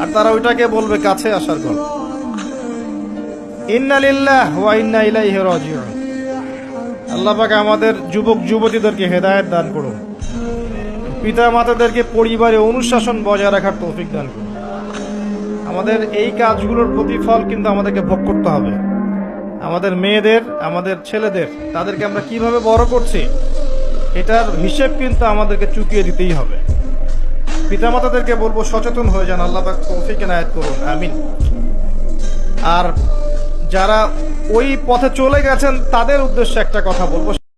আর তারা ওইটাকে বলবে কাছে আসার গল্প ইন্না লিল্লাহ ওয়া ইন্না ইলাইহি রাজিউন। আল্লাহ পাক আমাদের যুবক যুবতীদেরকে হেদায়েত দান করুন। পিতা মাতাদেরকে পরিবারে অনুশাসন বজায় রাখার তৌফিক দান করুন। আমাদের এই কাজগুলোর প্রতিফল কিন্তু আমাদেরকে ভোগ করতে হবে। আমাদের মেয়েদের, আমাদের ছেলেদের, তাদেরকে আমরা কীভাবে বড় করছি, এটার হিসেব কিন্তু আমাদেরকে চুকিয়ে দিতেই হবে। পিতামাতাদেরকে বলব, সচেতন হয়ে যান। আল্লাহ পাক তৌফিক করুন। আমিন। আর যারা ওই পথে চলে গেছেন, তাদের উদ্দেশ্যে একটা কথা বলব।